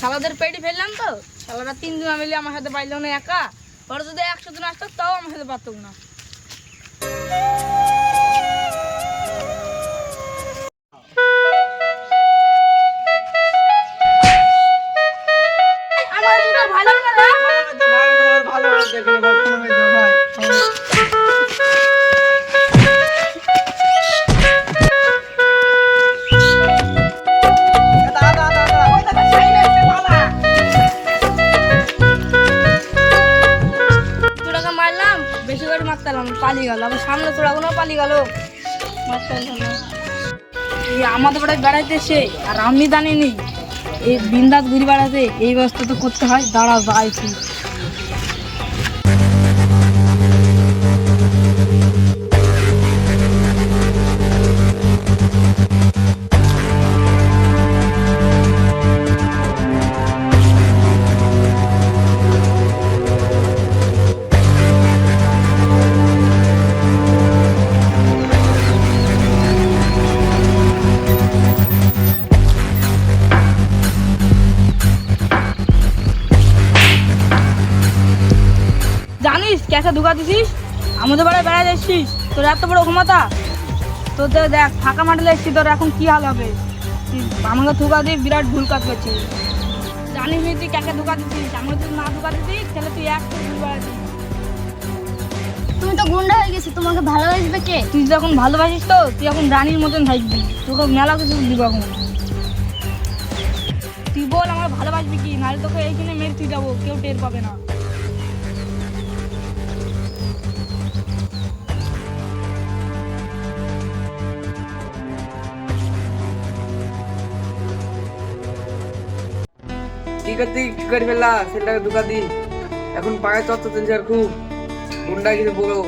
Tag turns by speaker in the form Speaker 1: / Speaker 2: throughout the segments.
Speaker 1: শালাদের পেটি ফেললাম তো। শালারা দিন মিলে আমার সাথে পাইলো না একা। ওরা যদি একশো জন আসতো, তাও আমার সাথে পারতো না। পালিয়ে গেল, আমার সামনে তোরাগুলো পালিয়ে গেল। আমাদের বাড়ি বেড়াইতে সে আর আমি জানিনি এই বিন্দাস ঘুরি বেড়াতে এই ব্যবস্থা তো করতে হয় দাঁড়া যাইছি ঢুকা দিছিস? আমাদের বাড়ায় বেড়া যাচ্ছিস? তোর এত বড় ক্ষমতা? তোর তো দেখ ফাঁকা মাঠে এসছি তোর এখন কি হাল হবে? তুই আমাকে ধোকা দিয়ে বিরাট ভুল কাজ করছিস। জানিস তুই ক্যাশে ঢুকা দিছিস? আমাকে যদি না ঢুকা দিতিস তাহলে তুই এক করে ভুল বেড়াচ্ছিস
Speaker 2: তুমি তো গুন্ডা হয়ে গেছি তোমাকে ভালোবাসবে কে?
Speaker 1: তুই যখন ভালোবাসিস তো তুই এখন রানীর মতন থাকবি। তোকে মেলা কিছু দিব এখন। তুই বল আমার ভালোবাসবি কি? নাহলে তোকে এইখানে মেরে তুই যাব কেউ টের পাবে না।
Speaker 3: করতে করে ফেললা? সেটাকে ঢুকা দি এখন পায়ে চর্চা চলছে আর খুব। গুন্ডা কিছু বলো?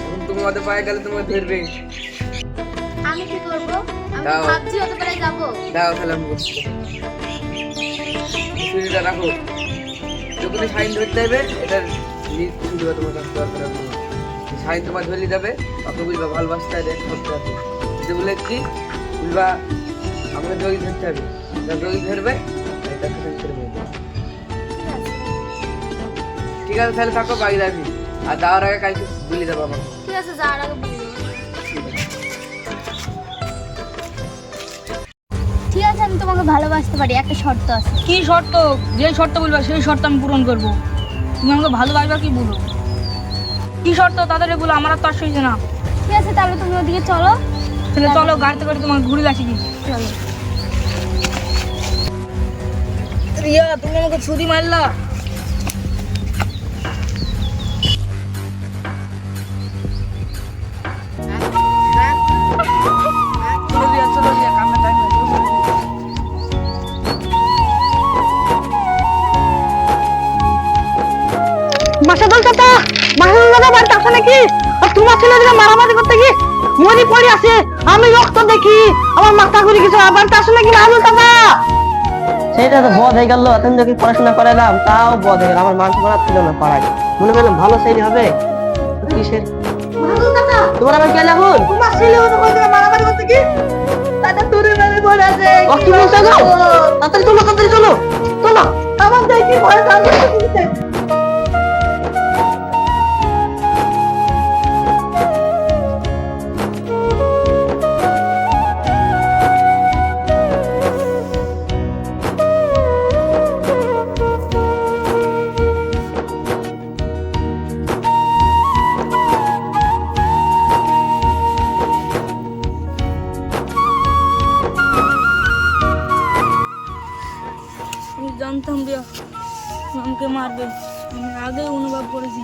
Speaker 3: এখন তুমি ওদের পায়ে গেলে তোমাকে ধরবে
Speaker 2: আমি কি করব? আমি
Speaker 3: দাও।
Speaker 2: তো ভাবছি হতে পারে যাব।
Speaker 3: দাও তাহলে আমি বলছি ছুরিটা রাখো। যখনই সাইন ধরতে হবে এটার লিড কিছু তোমার কাছে। দরকার সাইন তোমার ধরলে যাবে। তখন বুঝবা ভালোবাসতে হবে করতে হবে। যদি বলে কি বুঝবা? আমাকে ধরতে হবে ধরবে এটা খেতে ঠিক আছে তাহলে থাকো বাকি যাবি। আর যাওয়ার আগে কালকে বলে দেবো আমাকে।
Speaker 2: ঠিক আছে যাওয়ার আগে বলব ঠিক আছে আমি তোমাকে ভালোবাসতে পারি একটা শর্ত আছে।
Speaker 1: কি শর্ত? যে শর্ত বলবা সেই শর্ত আমি পূরণ করব। তুমি আমাকে ভালোবাসবা কি বলো? কি শর্ত? তাদের বলো আমার আর তো আসছে না।
Speaker 2: ঠিক আছে তাহলে তুমি ওদিকে চলো।
Speaker 1: তাহলে চলো গাড়িতে করে তোমাকে ঘুরে আসি। কি
Speaker 2: চলো।
Speaker 1: রিয়া তুমি আমাকে ছুরি মারলা?
Speaker 4: মাসাদুল চাচা দাদা বাড়িতে আসে নাকি? আর তোমার ছেলে দিকে মারামারি করতে গিয়ে মরি পড়ে আছে আমি রক্ত দেখি। আমার মাথা ঘুরে গেছে আবার বাড়িতে আসে নাকি মাসাদুল চাচা
Speaker 5: সেটা তো বধ হয়ে গেল এতদিন যখন পড়াশোনা করালাম তাও বধ হয়ে গেল। আমার মান সম্মান ছিল না পাড়ায়। মনে করলাম ভালো ছেলে হবে। কিসের? তোমার আবার কে এখন
Speaker 4: তোমার ছেলে ওই দিকে মারামারি করতে মেরে পড়ে আছে।
Speaker 5: ও, কি বলছো তাড়াতাড়ি চলো তাড়াতাড়ি চলো। চলো।
Speaker 4: আমার দেখি ভয় কাঁদছে
Speaker 1: রিয়া আমাকে মারবে। আমি আগে অনুভব করেছি।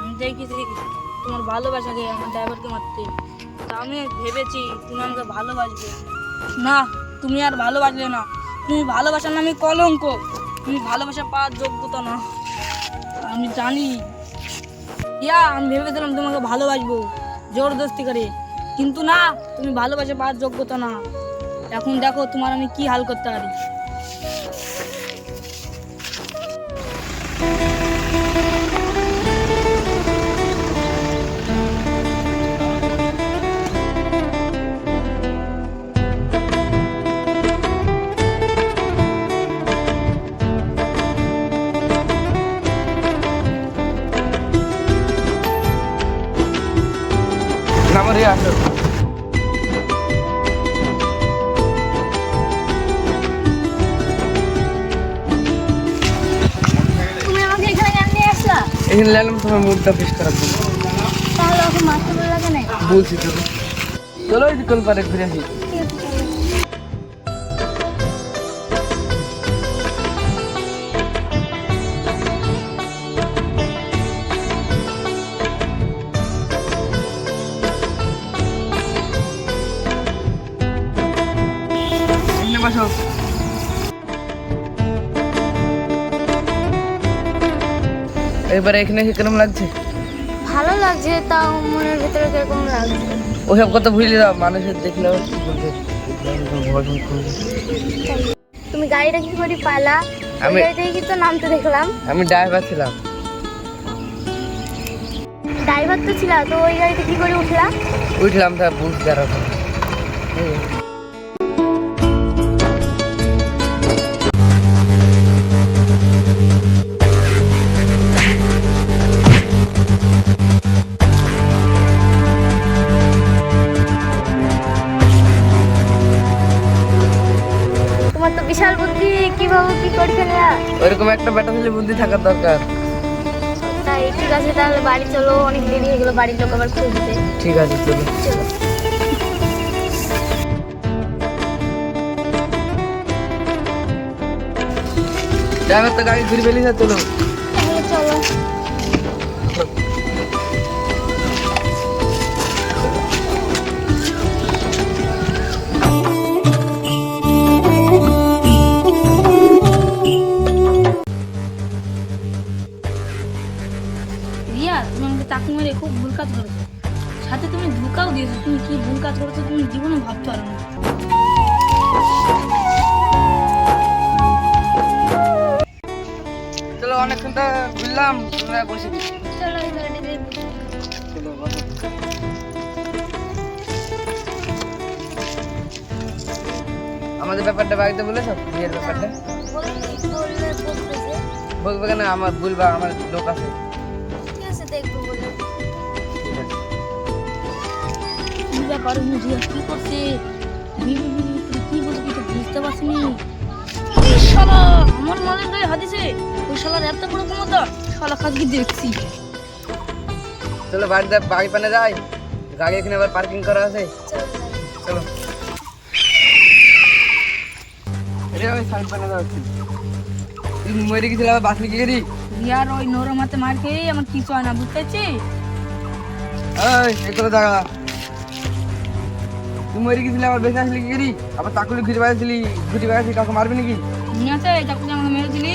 Speaker 1: আমি দেখেছি তোমার ভালোবাসাকে আমার ড্রাইভারকে মারতে। তা আমি ভেবেছি তুমি আমাকে ভালোবাসবে। না, তুমি আর ভালোবাসলে না। তুমি ভালোবাসার নামে কলঙ্ক। তুমি ভালোবাসা পাওয়ার যোগ্যতা না। আমি জানি। ইয়া, আমি ভেবেছিলাম তোমাকে ভালোবাসবো। জোরদস্তি করে। কিন্তু না, তুমি ভালোবাসা পাওয়ার যোগ্যতা না। এখন দেখো তোমার আমি কি হাল করতে পারি।
Speaker 2: এখানে
Speaker 3: লাগলাম তোমার মুডটা করার জন্য।
Speaker 2: তাহলে মারতে বলে লাগে না?
Speaker 3: বলছি তো চলো এই কোন ঘুরে আসি। এবারে এখানে কিরম লাগছে?
Speaker 2: ভালো লাগছে তাও মনের ভিতরে কীরকম লাগছে?
Speaker 3: ওসব কথা ভুলে যাও মানুষের দেখলেও কি বলবে।
Speaker 2: তুমি গাড়িটা কি করে পালা? আমি কি তো নামতে দেখলাম।
Speaker 3: আমি ড্রাইভার ছিলাম।
Speaker 2: ড্রাইভার তো ছিল তো ওই গাড়িতে কি করে উঠলা?
Speaker 3: উঠলাম তা বুঝ দাঁড়াবো
Speaker 2: কীভাবে কি করছেন না?
Speaker 3: ওইরকম একটা ব্যাটা ছেলে বুদ্ধি থাকার দরকার।
Speaker 2: তাই ঠিক আছে তাহলে বাড়ি চলো অনেক দেরি হয়ে গেলো বাড়ির লোক আবার খুঁজবে
Speaker 3: ঠিক আছে চলো।
Speaker 2: চলো।
Speaker 3: ড্রাইভার তো গাড়ি ঘুরে ফেলিস চলো।
Speaker 2: চলো।
Speaker 3: চলো অনেকক্ষণ তো ঘুরলাম তোমরা বসে
Speaker 2: চলো
Speaker 3: চলো আমাদের ব্যাপারটা বাড়িতে বলেছ? বিয়ের ব্যাপারটা? বলবে কেন? আমার বলবা আমার লোক আছে।
Speaker 1: কি করছে? কি বলছে বুঝতে পারছি আমার মালের গায়ে ওই শালার এত বড় ক্ষমতা শালা কাজকে দেখছি।
Speaker 3: চলো বাড়িতে বাড়ি পানে যাই গাড়ি এখানে আবার পার্কিং করা আছে।
Speaker 2: চলো।
Speaker 3: রে ওই সাইড পানে যাচ্ছি তুই মরে গেছিল আবার বাসলি কি করি?
Speaker 1: রিয়ার ওই নোরা মাতে মার খেয়েই আমার কিছু হয় না বুঝতে পারছিস
Speaker 3: এই করে দাঁড়া। তুই মরে গেছিলি আবার বেঁচে আসলি কি করি? আবার চাকুলি ঘুরে বেড়াচ্ছিলি ঘুরে বেড়াচ্ছিলি কাউকে মারবি নাকি?
Speaker 1: মনে আছে চাকুলি আমাকে মেরেছিলি।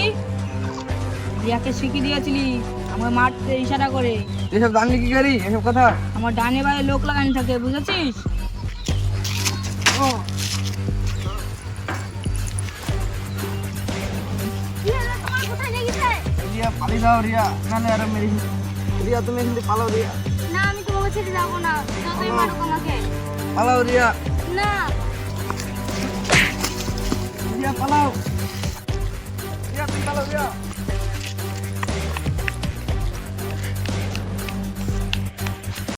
Speaker 1: রিয়াকে শিখিয়ে দিয়েছিলি আমাকে মারতে ইশারা করে।
Speaker 3: তুই সব জানলি কি করি? এসব কথা?
Speaker 1: আমার ডানে লোক লাগানি থাকে বুঝেছিস?
Speaker 2: লেগেছে?
Speaker 3: রিয়া পালিয়ে দাও রিয়া। নাহলে আরও মেরে রিয়া তুমি এখান থেকে পালাও রিয়া।
Speaker 2: না আমি তোমাকে ছেড়ে যাব না। যতই মারুক আমাকে।
Speaker 3: পালাও রিয়া।
Speaker 2: না।
Speaker 3: রিয়া পালাও। রিয়া তুমি পালাও রিয়া